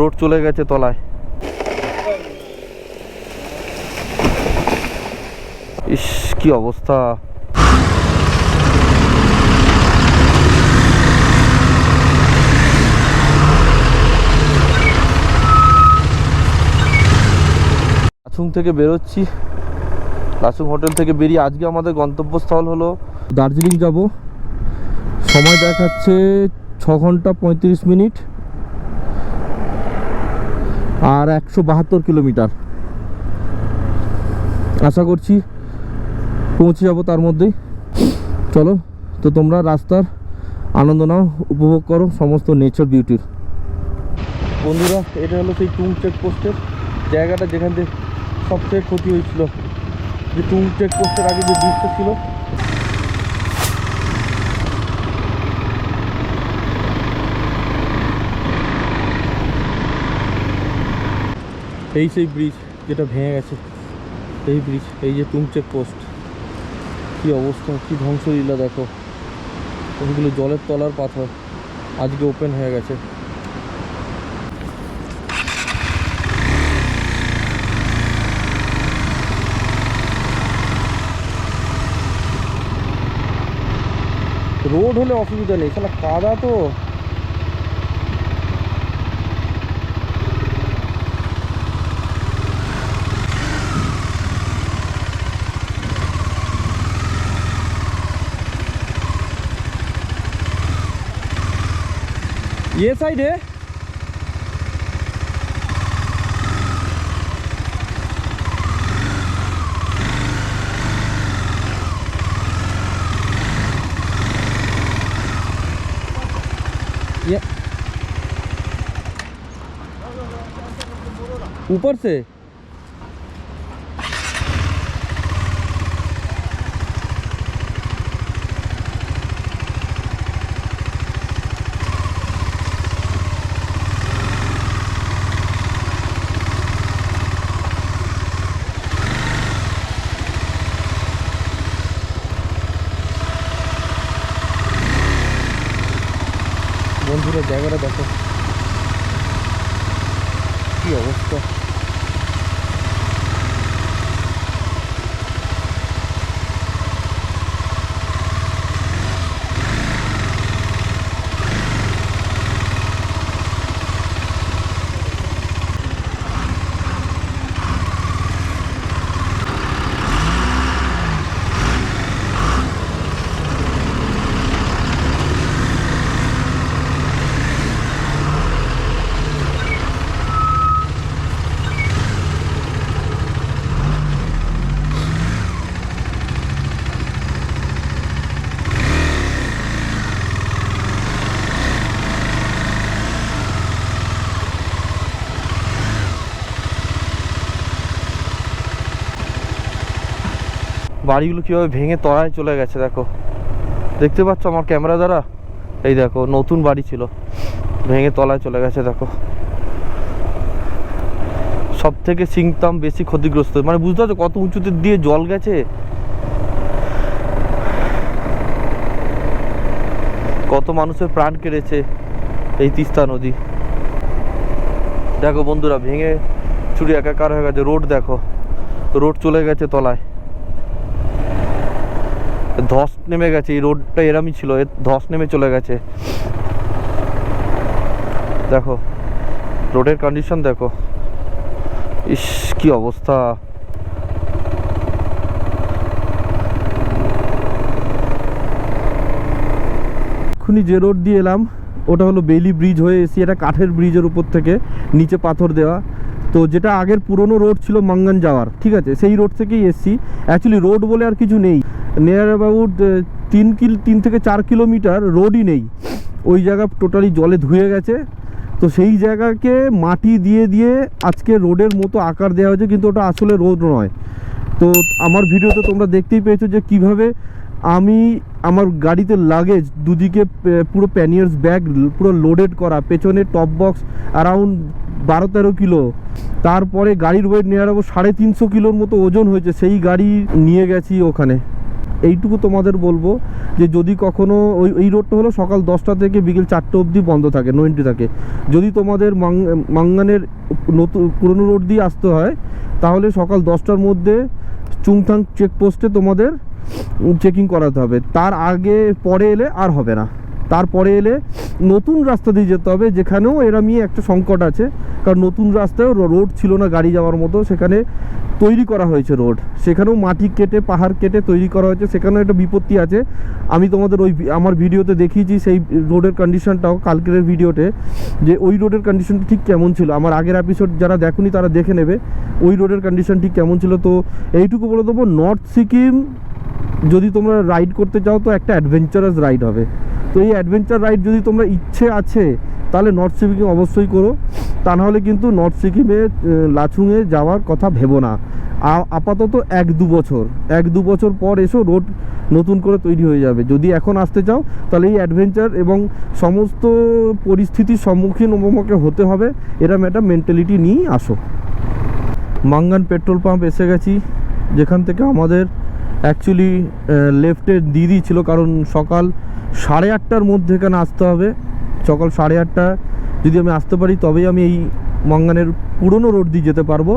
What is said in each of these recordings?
Road চলে গেছে তলায়। ইস, কি অবস্থা। লাচুং থেকে বেরোচ্ছি। লাচুং হোটেল থেকে বেরিয়ে আজকে আমাদের গন্তব্যস্থল হলো দার্জিলিং যাব। সময় দেখাচ্ছে ছ ঘণ্টা পঁয়ত্রিশ মিনিট। আর একশো বাহাত্তর কিলোমিটার। আশা করছি পৌঁছে যাব তার মধ্যেই। চলো, তো তোমরা রাস্তার আনন্দ নাও, উপভোগ করো সমস্ত নেচার বিউটির বন্ধুরা, এটা হলো সেই টুং চেকপোস্টের জায়গাটা যেখান থেকে সবথেকে ক্ষতি হয়েছিল। যে টুং চেকপোস্টের আগে যে ব্রিজটা ছিল এই সেই ব্রিজ যেটা ভেঙে গেছে, এই ব্রিজ এই যে টুং চেকপোস্ট কী অবস্থা, কী ধ্বংসলীলা দেখো। ওইগুলো জলের তলার পাথর, আজকে ওপেন হয়ে গেছে। রোড হলে অসুবিধা নেই সালা কাদা তো। ये साइड है ये ऊपर से বাড়িগুলো কীভাবে ভেঙে তলায় চলে গেছে, দেখো। দেখতে পাচ্ছ আমার ক্যামেরা দ্বারা? এই দেখো, নতুন বাড়ি ছিল। ভেঙে তলায় চলে গেছে, দেখো। সব থেকে সিংতাম বেশি ক্ষতিগ্রস্ত। মানে বুঝতে পারছ কত উঁচুতে দিয়ে জল গেছে? কত মানুষের প্রাণ কেড়েছে এই তিস্তা নদী। দেখো বন্ধুরা, ভেঙে চুরি একাকার হয়ে গেছে। রোড দেখো, রোড চলে গেছে তলায়। ধস নেমে গেছে, এই রোডটা এরামই ছিল, এ ধস নেমে চলে গেছে। দেখো, রোডের কন্ডিশন দেখো। ইস, কি অবস্থা। এক্ষুনি যে রোড দিয়ে এলাম, ওটা হলো বেলি ব্রিজ হয়ে এসি এটা কাঠের ব্রিজের উপর থেকে নিচে পাথর দেওয়া। তো যেটা আগের পুরনো রোড ছিল মাঙ্গান যাওয়ার, ঠিক আছে? সেই রোড থেকেই এসছি। অ্যাকচুয়ালি রোড বলে আর কিছু নেই। নিয়ার অ্যাবাউট তিন কিল, তিন থেকে চার কিলোমিটার রোডই নেই। ওই জায়গা টোটালি জলে ধুয়ে গেছে। তো সেই জায়গাকে মাটি দিয়ে দিয়ে আজকে রোডের মতো আকার দেওয়া হয়েছে, কিন্তু ওটা আসলে রোড নয়। তো আমার ভিডিওতে তোমরা দেখতেই পেয়েছ যে কীভাবে আমি আমার গাড়িতে লাগেজ দুদিকে পুরো প্যানিয়ার্স ব্যাগ পুরো লোডেড করা, পেছনে টপ বক্স অ্যারাউন্ড বারো তেরো কিলো। তারপরে গাড়ির ওয়েট নিয়ে যাব সাড়ে তিনশো কিলোর মতো ওজন হয়েছে, সেই গাড়ি নিয়ে গেছি ওখানে। এইটুকু তোমাদের বলব যে যদি কখনো ওই, এই রোডটা হলো সকাল দশটা থেকে বিকেল চারটে অবধি বন্ধ থাকে নোয়েন্টি থাকে। যদি তোমাদের মাঙ্গানের নতুন পুরনো রোড দিয়ে আসতে হয়, তাহলে সকাল দশটার মধ্যে চুংথাং চেকপোস্টে তোমাদের চেকিং করাতে হবে। তার আগে, পরে এলে আর হবে না। তারপরে এলে নতুন রাস্তা দিয়ে যেতে হবে, যেখানেও এরমই একটা সংকট আছে। কারণ নতুন রাস্তায় রোড ছিল না গাড়ি যাওয়ার মতো, সেখানে তৈরি করা হয়েছে রোড। সেখানেও মাটি কেটে, পাহাড় কেটে তৈরি করা হয়েছে, সেখানেও একটা বিপত্তি আছে। আমি তোমাদের ওই আমার ভিডিওতে দেখিয়েছি সেই রোডের কন্ডিশনটাও কালকের ভিডিওতে, যে ওই রোডের কন্ডিশনটা ঠিক কেমন ছিল। আমার আগের এপিসোড যারা দেখুনি তারা দেখে নেবে, ওই রোডের কন্ডিশন ঠিক কেমন ছিল। তো এইটুকু বলে দেবো নর্থ সিকিম যদি তোমরা রাইড করতে চাও, তো একটা অ্যাডভেঞ্চারাস রাইড হবে। তো এই অ্যাডভেঞ্চার রাইড যদি তোমরা ইচ্ছে আছে, তাহলে নর্থ সিকিম অবশ্যই করো। তা নাহলে কিন্তু নর্থ সিকিমে লাচুংয়ে যাওয়ার কথা ভেবো না। আপাতত এক দু বছর, এক দু বছর পর এসো রোড নতুন করে তৈরি হয়ে যাবে। যদি এখন আসতে চাও, তাহলে এই অ্যাডভেঞ্চার এবং সমস্ত পরিস্থিতির সম্মুখীন তোমাকে হতে হবে। এরম একটা মেন্টালিটি নিয়েই আসো। মাঙ্গান পেট্রোল পাম্প এসে গেছি, যেখান থেকে আমাদের অ্যাকচুয়ালি লেফটে দিয়ে দিয়েছিল কারণ সকাল সাড়ে আটটার মধ্যে এখানে আসতে হবে। সকাল সাড়ে আটটা, যদি আমি আসতে পারি, তবেই আমি এই মাঙ্গানের পুরনো রোড দিয়ে যেতে পারব।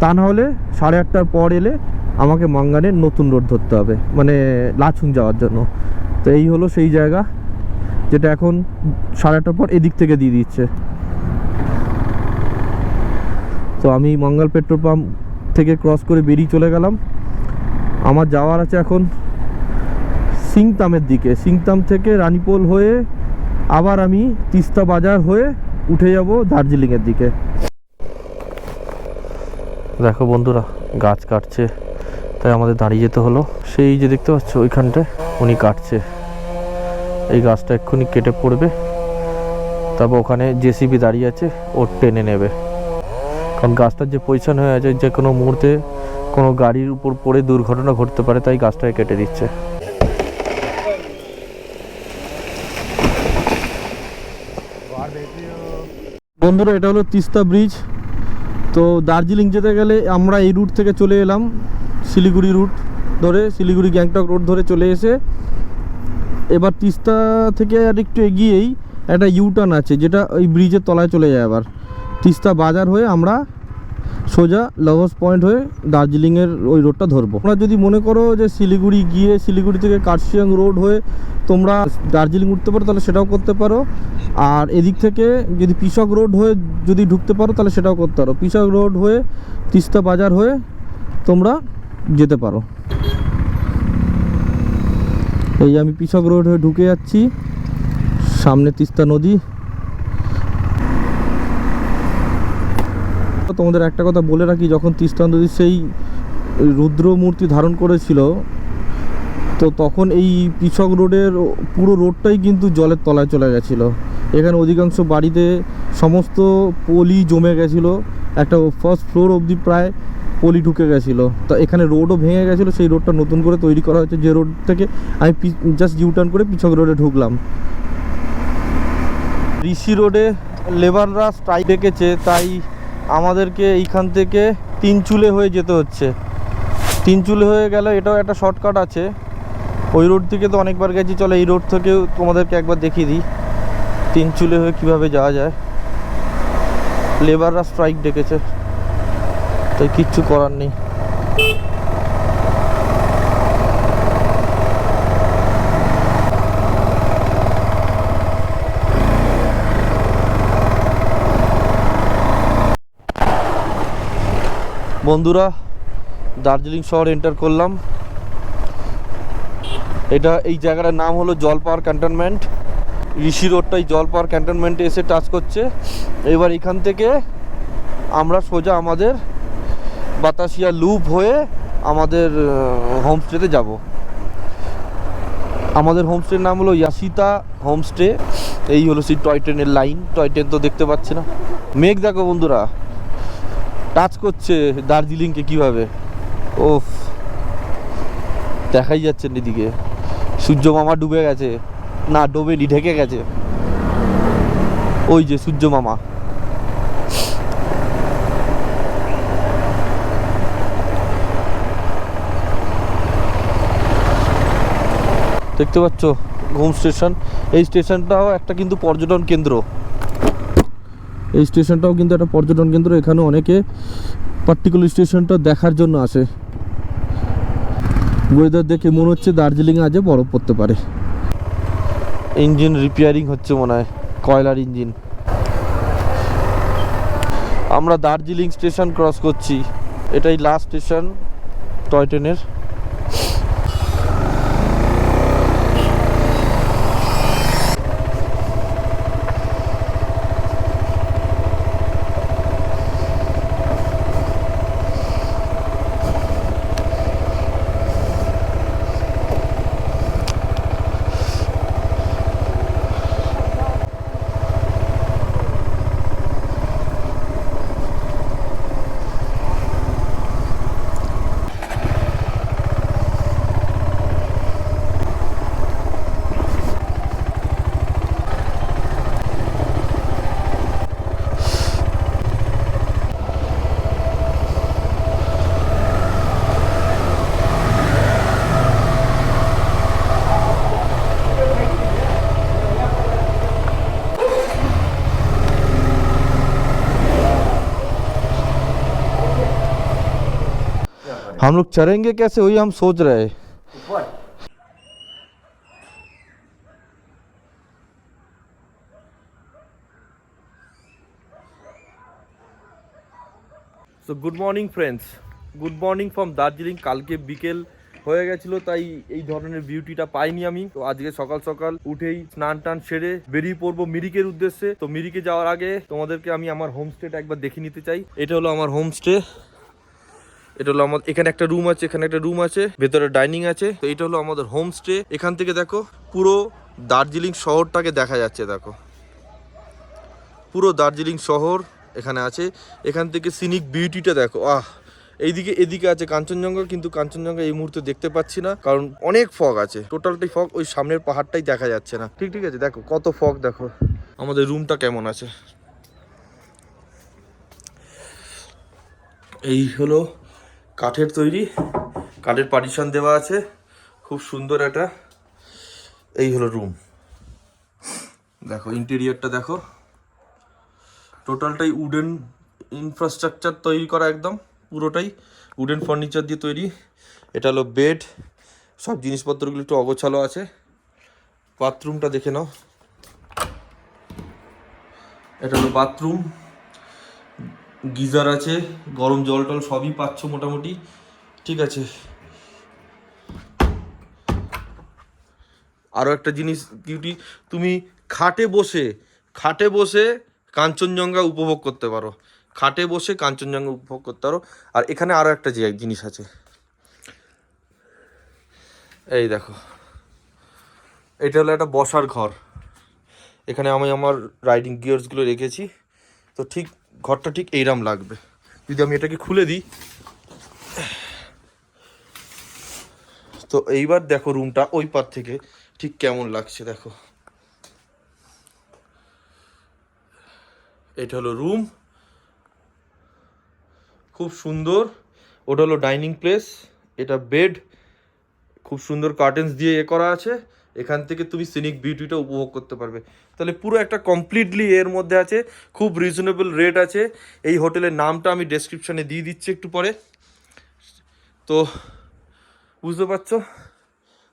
তা না হলে সাড়ে আটটার পর এলে আমাকে মাঙ্গানের নতুন রোড ধরতে হবে মানে লাচুং যাওয়ার জন্য। তো এই হলো সেই জায়গা, যেটা এখন সাড়ে আটটার পর এদিক থেকে দিয়ে দিচ্ছে। তো আমি মঙ্গল পেট্রোল পাম্প থেকে ক্রস করে বেরিয়ে চলে গেলাম। আমার যাওয়ার আছে এখন সিংতামের দিকে। সিংতাম থেকে রানীপোল হয়ে আবার আমি তিস্তা বাজার হয়ে উঠে যাব দার্জিলিংয়ের দিকে। দেখো বন্ধুরা, গাছ কাটছে, তাই আমাদের দাঁড়িয়ে যেতে হলো। সেই যে দেখতে পাচ্ছ, ওইখানটায় উনি কাটছে। এই গাছটা এক্ষুনি কেটে পড়বে। তারপর ওখানে জেসিবি দাঁড়িয়ে আছে, ও টেনে নেবে। কারণ গাছটার যে পজিশন হয়ে আছে, যে কোনো মুহূর্তে কোনো গাড়ির উপর পড়ে দুর্ঘটনা ঘটতে পারে, তাই গাছটাকে কেটে দিচ্ছে। বন্ধুরা, এটা হলো তিস্তা ব্রিজ। তো দার্জিলিং যেতে গেলে আমরা এই রুট থেকে চলে এলাম, শিলিগুড়ি রুট ধরে, শিলিগুড়ি গ্যাংটক রোড ধরে চলে এসে এবার তিস্তা থেকে আর একটু এগিয়েই একটা ইউটার্ন আছে, যেটা ওই ব্রিজের তলায় চলে যায় আবার। তিস্তা বাজার হয়ে আমরা সোজা লভার্স পয়েন্ট হয়ে দার্জিলিংয়ের ওই রোডটা ধরবো। তোমরা যদি মনে করো যে শিলিগুড়ি গিয়ে শিলিগুড়ি থেকে কার্শিয়াং রোড হয়ে তোমরা দার্জিলিং উঠতে পারো, তাহলে সেটাও করতে পারো। আর এদিক থেকে যদি পিসক রোড হয়ে যদি ঢুকতে পারো, তাহলে সেটাও করতে পারো। পিসক রোড হয়ে তিস্তা বাজার হয়ে তোমরা যেতে পারো। এই আমি পিসক রোড হয়ে ঢুকে যাচ্ছি, সামনে তিস্তা নদী। তোমাদের একটা কথা বলে রাখি, যখন তিস্তা নদী সেই রুদ্র মূর্তি ধারণ করেছিল, তো তখন এই পিছক রোডের পুরো রোডটাই কিন্তু জলের তলায় চলে গেছিল। এখানে অধিকাংশ বাড়িতে সমস্ত পলি জমে গেছিল, একটা ফার্স্ট ফ্লোর অবধি প্রায় পলি ঢুকে গেছিল। তো এখানে রোডও ভেঙে গেছিল, সেই রোডটা নতুন করে তৈরি করা হয়েছে, যে রোড থেকে আমি জাস্ট ইউটার্ন করে পিছক রোডে ঢুকলাম। ঋষি রোডে লেবাররা স্ট্রাইক ডেকেছে, তাই আমাদেরকে এইখান থেকে তিন চুলে হয়ে যেতে হচ্ছে। তিন চুলে হয়ে গেলে এটাও একটা শর্টকাট আছে। ওই রোড থেকে তো অনেকবার গেছি, চলে এই রোড থেকেও তোমাদেরকে একবার দেখিয়ে দিই। তিন চুলে হয়ে কীভাবে যাওয়া যায়। লেবাররা স্ট্রাইক ডেকেছে। তাই কিচ্ছু করার নেই। বন্ধুরা, দার্জিলিং শহর এন্টার করলাম। এটা এই জায়গাটার নাম হলো জলপাহাড় ক্যান্টনমেন্ট। ঋষি রোডটাই জলপাহাড় ক্যান্টনমেন্টে এসে টাচ করছে। এবার এখান থেকে আমরা সোজা আমাদের বাতাসিয়া লুপ হয়ে আমাদের হোমস্টেতে যাব। আমাদের হোমস্টের নাম হলো ইয়াসিতা হোমস্টে। এই হলো সেই টয় ট্রেনের লাইন। টয় ট্রেন তো দেখতে পাচ্ছি না। মেঘ দেখো বন্ধুরা। টাচ করছে দার্জিলিংকে কীভাবে? ওফ, দেখাই যাচ্ছে এদিকে। সূর্য মামা ডুবে গেছে। না, ডোবেনি, ঢেকে গেছে। ওই যে সূর্য মামা দেখতে পাচ্ছ, ঘুম স্টেশন। এই স্টেশনটাও একটা কিন্তু পর্যটন কেন্দ্র। এই স্টেশনটাও কিন্তু একটা পর্যটন কেন্দ্র, এখানে অনেকে পার্টিকুলার স্টেশনটা দেখার জন্য আসে। ওয়েদার দেখে মনে হচ্ছে দার্জিলিংয়ে আজও বরফ পড়তে পারে। ইঞ্জিন রিপেয়ারিং হচ্ছে মনে হয়, কয়লার ইঞ্জিন আমরা দার্জিলিং স্টেশন ক্রস করছি, এটাই লাস্ট স্টেশন টয় ট্রেনের। हम लोग चढ़ेंगे कैसे वही हम सोच रहे हैं so good morning friends good morning from Darjeeling কালকে বিকেল হয়ে গেছিল তাই এই ধরনের বিউটিটা পাইনি আমি তো আজকে সকাল সকাল উঠেই স্নান টান সেরে বেরিয়ে পড়বো মিরিকের উদ্দেশ্যে তো মিরিকে যাওয়ার আগে তোমাদেরকে আমি আমার হোমস্টেটা একবার দেখে নিতে চাই এটা হলো আমার হোমস্টে এটা হলো আমাদের এখানে একটা রুম আছে, এখানে একটা রুম আছে, ভেতরে ডাইনিং আছে। তো এটা হলো আমাদের হোমস্টে এখান থেকে দেখো, পুরো দার্জিলিং শহরটাকে দেখা যাচ্ছে, দেখো। পুরো দার্জিলিং শহর এখানে আছে। এখান থেকে সিনিক বিউটিটা দেখো, আহ! এইদিকে, এদিকে আছে কাঞ্চনজঙ্ঘা, কিন্তু কাঞ্চনজঙ্ঘা এই মুহূর্তে দেখতে পাচ্ছি না, কারণ অনেক ফগ আছে। টোটালটাই ফগ ওই সামনের পাহাড়টাই দেখা যাচ্ছে না। ঠিক ঠিক আছে, দেখো, কত ফগ দেখো। আমাদের রুমটা কেমন আছে? এই হলো কাঠের তৈরি, কাঠের পার্টিশন দেওয়া আছে। খুব সুন্দর একটা, এই হলো রুম দেখো ইন্টেরিয়রটা দেখো। টোটালটাই উডেন ইনফ্রাস্ট্রাকচার তৈরি করা একদম, পুরোটাই উডেন ফার্নিচার দিয়ে তৈরি। এটা হলো বেড সব জিনিসপত্রগুলো একটু অগোছালো আছে। বাথরুমটা দেখে নাও। এটা হলো বাথরুম গিজার আছে, গরম জল টল সবই পাচ্ছ মোটামুটি। ঠিক আছে। আরও একটা জিনিস বিউটি তুমি খাটে বসে খাটে বসে কাঞ্চনজঙ্ঘা উপভোগ করতে পারো। খাটে বসে কাঞ্চনজঙ্ঘা উপভোগ করতে পারো। আর এখানে আরও একটা জিনিস আছে। এই দেখো। এটা হলো একটা বসার ঘর। এখানে আমি আমার রাইডিং গিয়ার্সগুলো রেখেছি। তো ঠিক ঘরটা ঠিক এইরাম লাগবে। যদি আমি এটাকে খুলে দিই। তো এইবার দেখো রুমটা ওই পার থেকে ঠিক কেমন লাগছে দেখো। এটা হলো রুম। খুব সুন্দর। ওটা হলো ডাইনিং প্লেস। এটা বেড। খুব সুন্দর কার্টেন্স দিয়ে এ করা আছে। এখান থেকে তুমি সিনিক বিউটিটা উপভোগ করতে পারবে। তাহলে পুরো একটা কমপ্লিটলি এর মধ্যে আছে, খুব রিজনেবল রেট আছে। এই হোটেলের নামটা আমি ডেসক্রিপশানে দিয়ে দিচ্ছি একটু পরে। তো, বুঝতে পারছ?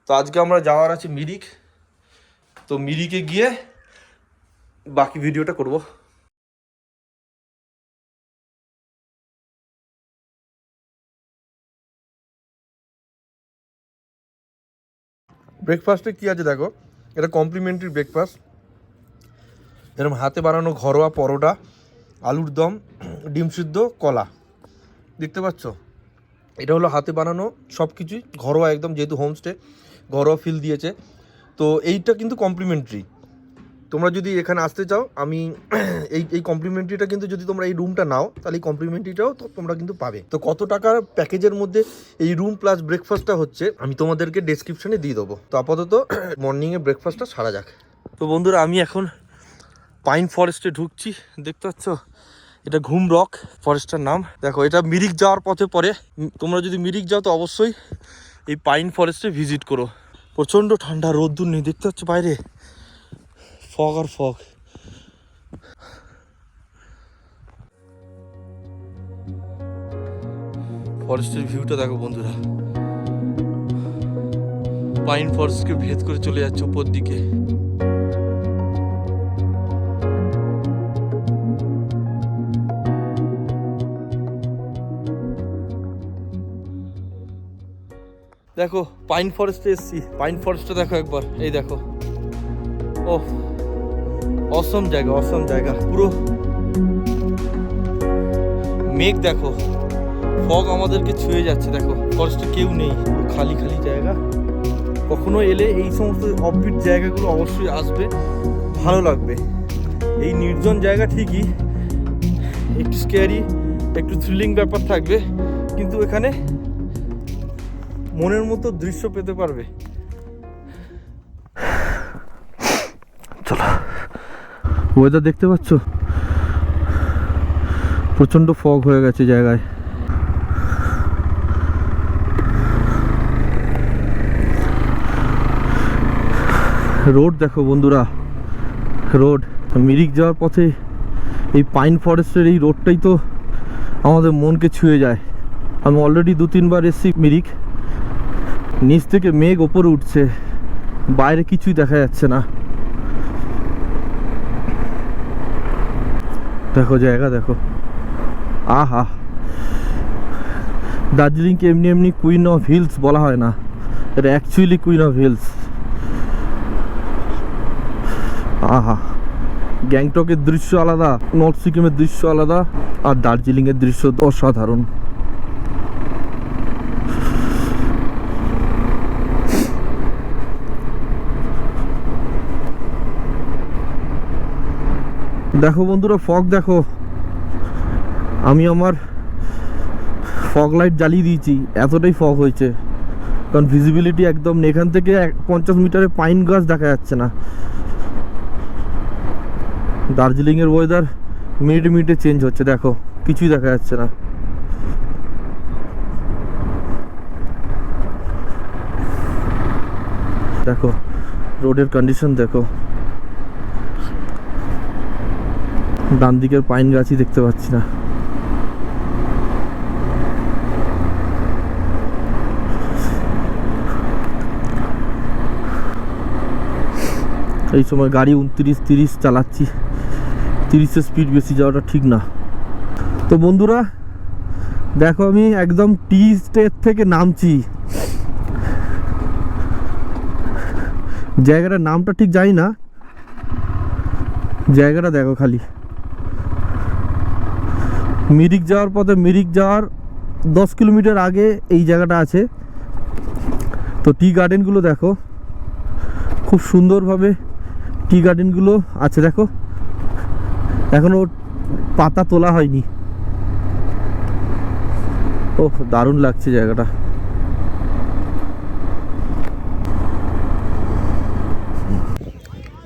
তো আজকে আমরা যাওয়ার আছে মিরিক। তো মিরিকে গিয়ে বাকি ভিডিওটা করব। ব্রেকফাস্টে কী আছে দেখো? এটা কমপ্লিমেন্টারি ব্রেকফাস্ট এরকম হাতে বানানো ঘরোয়া পরোটা, আলুর দম, ডিম সিদ্ধ, কলা। দেখতে পাচ্ছ? এটা হলো হাতে বানানো সব কিছুই ঘরোয়া, একদম যেহেতু হোমস্টে ঘরোয়া ফিল দিয়েছে। তো এইটা কিন্তু কমপ্লিমেন্টারি তোমরা যদি এখানে আসতে চাও, আমি এই এই কমপ্লিমেন্টারিটা কিন্তু যদি তোমরা এই রুমটা নাও, তাহলে এই কমপ্লিমেন্টারিটাও তো তোমরা কিন্তু পাবে। তো কত টাকার প্যাকেজের মধ্যে এই রুম প্লাস ব্রেকফাস্টটা হচ্ছে, আমি তোমাদেরকে ডেসক্রিপশনে দিয়ে দেবো। তো আপাতত মর্নিংয়ে ব্রেকফাস্টটা সারা যাক। তো বন্ধুরা, আমি এখন পাইন ফরেস্টে ঢুকছি, দেখতে পাচ্ছ? এটা ঘুম রক ফরেস্টটার নাম। দেখো, এটা মিরিক যাওয়ার পথে পরে তোমরা যদি মিরিক যাও, তো অবশ্যই এই পাইন ফরেস্টে ভিজিট করো। প্রচণ্ড ঠান্ডা, রোদ্দুর নেই, দেখতে পাচ্ছ বাইরে? ফগ আর ফগ ফরেস্টের ভিউটা দেখো বন্ধুরা। পাইন ফরেস্টকে ভেদ করে চলে যাচ্ছে উপর দিকে। দেখো, পাইন ফরেস্টে এসছি। পাইন ফরেস্টটা দেখো একবার। এই দেখো। ও অসম জায়গা অসম জায়গা, পুরো মেঘ দেখো। ফগ আমাদেরকে ছুঁয়ে যাচ্ছে, দেখো। ফরেস্টে কেউ নেই খালি খালি জায়গা। কখনো এলে এই সমস্ত অফবিট জায়গাগুলো অবশ্যই আসবে, ভালো লাগবে। এই নির্জন জায়গা ঠিকই, একটু স্কেয়ারি একটু থ্রিলিং ব্যাপার থাকবে, কিন্তু এখানে মনের মতো দৃশ্য পেতে পারবে। ওয়েদার দেখতে পাচ্ছ? প্রচণ্ড ফগ হয়ে গেছে জায়গায়। রোড দেখো বন্ধুরা। রোড মিরিক যাওয়ার পথে এই পাইন ফরেস্টের এই রোডটাই তো আমাদের মনকে ছুঁয়ে যায়। আমি অলরেডি দু তিনবার এসেছি মিরিক। নিচ থেকে মেঘ ওপরে উঠছে। বাইরে কিছুই দেখা যাচ্ছে না। দেখো জায়গা, দেখো। আহা। দার্জিলিংকে এমনি এমনি কুইন অফ হিলস বলা হয় না। এটা অ্যাকচুয়ালি কুইন অফ হিলস আহা। গ্যাংটকের দৃশ্য আলাদা নর্থ সিকিমের দৃশ্য আলাদা, আর দার্জিলিংয়ের দৃশ্য অসাধারণ। দেখো বন্ধুরা ফগ দেখো। আমি আমার ফগ লাইট জ্বালিয়ে দিয়েছি, এতটাই ফগ হয়েছে। কারণ ভিজিবিলিটি একদম। এখান থেকে পঞ্চাশ মিটারে পাইন গাছ দেখা যাচ্ছে না। দার্জিলিংয়ের ওয়েদার মিনিটে মিনিটে চেঞ্জ হচ্ছে, দেখো। কিছুই দেখা যাচ্ছে না। দেখো রোডের কন্ডিশন দেখো। ডান দিকের পাইন গাছই দেখতে পাচ্ছি না। এই সময় গাড়ি উনত্রিশ, তিরিশ চালাচ্ছি। তিরিশে স্পিড বেশি যাওয়াটা ঠিক না। তো বন্ধুরা, দেখো আমি একদম টি স্টেট থেকে নামছি। জায়গাটার নামটা ঠিক জানি না। জায়গাটা দেখো খালি। মিরিক যাওয়ার পথে মিরিক যাওয়ার দশ কিলোমিটার আগে এই জায়গাটা আছে। তো টি গার্ডেনগুলো দেখো, খুব সুন্দরভাবে টি গার্ডেনগুলো আছে দেখো। এখনও পাতা তোলা হয়নি। ও দারুণ লাগছে জায়গাটা।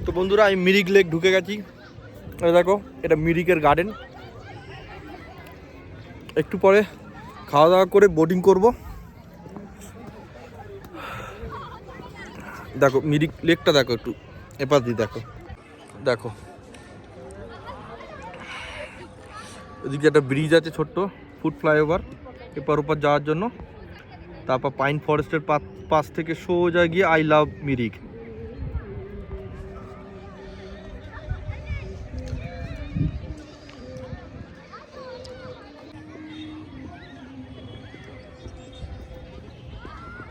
তো বন্ধুরা, আমি মিরিক লেক ঢুকে গেছি। দেখো, এটা মিরিকের গার্ডেন। একটু পরে খাওয়া দাওয়া করে বোটিং করব। দেখো মিরিক লেকটা দেখো একটু এপার দিয়ে দেখো। দেখো। এদিকে একটা ব্রিজ আছে ছোট্ট ফুড ফ্লাইওভার এপার ওপার যাওয়ার জন্য। তারপর পাইন ফরেস্টের পাশ থেকে সোজা গিয়ে আই লাভ মিরিক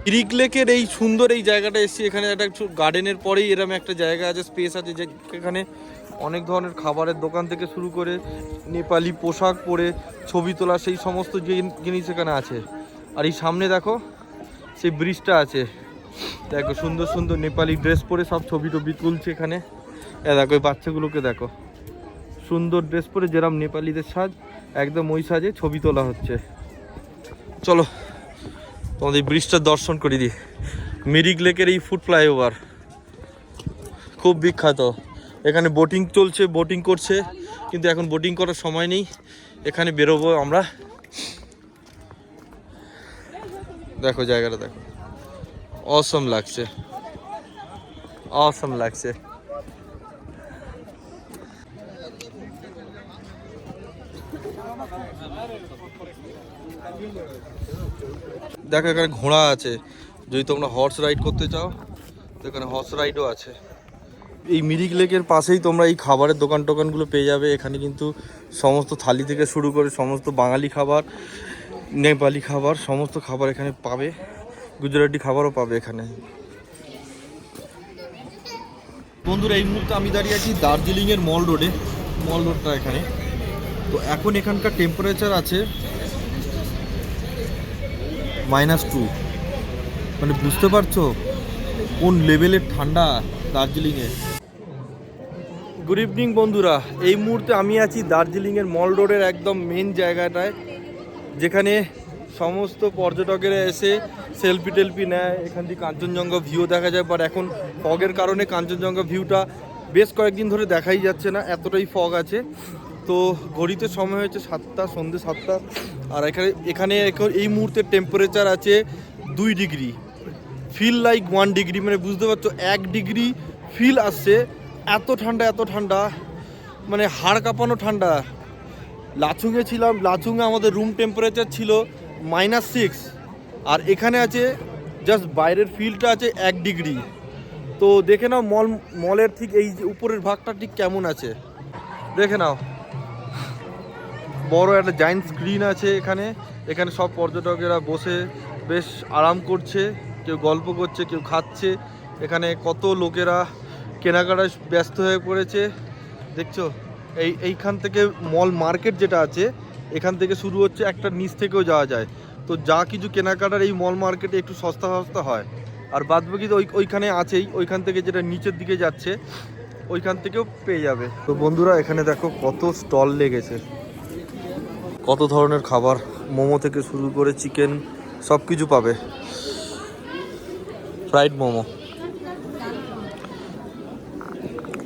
ইরিক লেকের এই সুন্দর এই জায়গাটা এসেছি। এখানে একটা গার্ডেনের পরেই এরকম একটা জায়গা আছে স্পেস আছে যে এখানে অনেক ধরনের খাবারের দোকান থেকে শুরু করে নেপালি পোশাক পরে ছবি তোলা, সেই সমস্ত জিন- জিনিস এখানে আছে। আর এই সামনে দেখো, সেই ব্রিজটা আছে। দেখো, সুন্দর সুন্দর নেপালি ড্রেস পরে সব ছবি টবি তুলছে এখানে। দেখো ওই বাচ্চাগুলোকে দেখো। সুন্দর ড্রেস পরে যেরকম নেপালিদের সাজ, একদম ওই সাজে ছবি তোলা হচ্ছে। চলো তোমাদের এই ব্রিজটার দর্শন করে দিই মিরিক লেকের এই ফুট ফ্লাইওভার খুব বিখ্যাত। এখানে বোটিং চলছে বোটিং করছে, কিন্তু এখন বোটিং করার সময় নেই। এখানে বেরোবো আমরা। দেখো জায়গাটা, দেখো। অসম লাগছে। অসম লাগছে। দেখো এখানে ঘোড়া আছে। যদি তোমরা হর্স রাইড করতে চাও, তো এখানে হর্স রাইডও আছে। এই মিরিক লেকের পাশেই তোমরা এই খাবারের দোকান টোকানগুলো পেয়ে যাবে। এখানে কিন্তু সমস্ত থালি থেকে শুরু করে সমস্ত বাঙালি খাবার, নেপালি খাবার, সমস্ত খাবার এখানে পাবে। গুজরাটি খাবারও পাবে এখানে। বন্ধুরা, এই মুহূর্তে আমি দাঁড়িয়ে আছি দার্জিলিংয়ের মল রোডে, মল রোডটা এখানে। তো এখন এখানকার টেম্পারেচার আছে মাইনাস টু মানে বুঝতে পারছ? কোন লেভেলের ঠান্ডা দার্জিলিংয়ে? গুড ইভিনিং বন্ধুরা। এই মুহূর্তে আমি আছি দার্জিলিংয়ের মল রোডের একদম মেন জায়গাটায়, যেখানে সমস্ত পর্যটকেরা এসে সেলফি টেলফি নেয়। এখান থেকে কাঞ্চনজঙ্ঘা ভিউ দেখা যায় বাট এখন ফগের কারণে কাঞ্চনজঙ্ঘা ভিউটা বেশ কয়েকদিন ধরে দেখাই যাচ্ছে না, এতটাই ফগ আছে। তো ঘড়িতে সময় হয়েছে সাতটা সন্ধ্যে সাতটা। আর এখানে এখানে এখন এই মুহূর্তে টেম্পারেচার আছে দুই degree. Feel like one degree মানে বুঝতে পারছ, এক ডিগ্রি ফিল আসছে। এত ঠান্ডা এত ঠান্ডা। মানে হাড় কাঁপানো ঠান্ডা। লাচুংয়ে ছিলাম লাচুংয়ে আমাদের রুম টেম্পারেচার ছিল মাইনাস সিক্স আর এখানে আছে জাস্ট বাইরের ফিলটা আছে এক ডিগ্রি। তো দেখে নাও মল মলের ঠিক এই যে উপরের ভাগটা ঠিক কেমন আছে। দেখে নাও। বড় একটা জায়েন্ট স্ক্রিন আছে এখানে। এখানে সব পর্যটকেরা বসে বেশ আরাম করছে, কেউ গল্প করছে, কেউ খাচ্ছে। এখানে কত লোকেরা কেনাকাটায় ব্যস্ত হয়ে পড়েছে। দেখছ? এই, এইখান থেকে মল মার্কেট যেটা আছে, এখান থেকে শুরু হচ্ছে, একটা নিচ থেকেও যাওয়া যায়। তো যা কিছু কেনাকাটার এই মল মার্কেটে একটু সস্তা সস্তা হয়। আর বাদ বাকি তো ওই, ওইখানে আছেই, ওইখান থেকে যেটা নিচের দিকে যাচ্ছে, ওইখান থেকেও পেয়ে যাবে। তো বন্ধুরা, এখানে দেখো কত স্টল লেগেছে। কত ধরনের খাবার মোমো থেকে শুরু করে চিকেন সব কিছু পাবে ফ্রাইড মোমো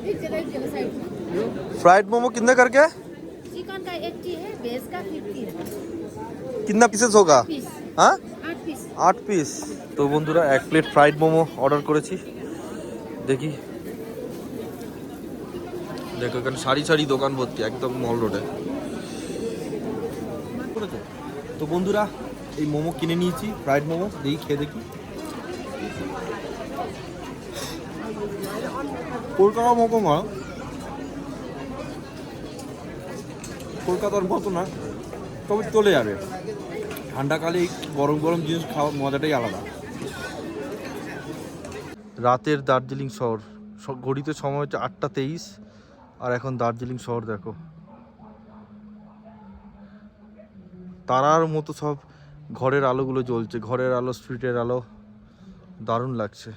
एक जगह एक जगह साइड में फ्राइड मोमो कितने करके चिकन का एट्टी है वेज का फिफ्टी है कितना पीसेस होगा पीस हाँ आठ पीस আট পিস তো বন্ধুরা এক প্লেট ফ্রাইড মোমো অর্ডার করেছি দেখি দেখো এখানে সারি সারি দোকান ভর্তি একদম মল রোডে তো বন্ধুরা, এই মোমো কিনে নিয়েছি ফ্রাইড মোমো, দেখি, খেয়ে দেখি। কলকাতা মোমো কলকাতার মতো না, তবে চলে যাবে। ঠান্ডাকালে গরম গরম জিনিস খাওয়ার মজাটাই আলাদা। রাতের দার্জিলিং শহর ঘড়িতে সময় হচ্ছে আটটা তেইশ, আর এখন দার্জিলিং শহর দেখো। তারার মতো সব ঘরের আলোগুলো জ্বলছে ঘরের আলো স্ট্রিটের আলো। দারুণ লাগছে।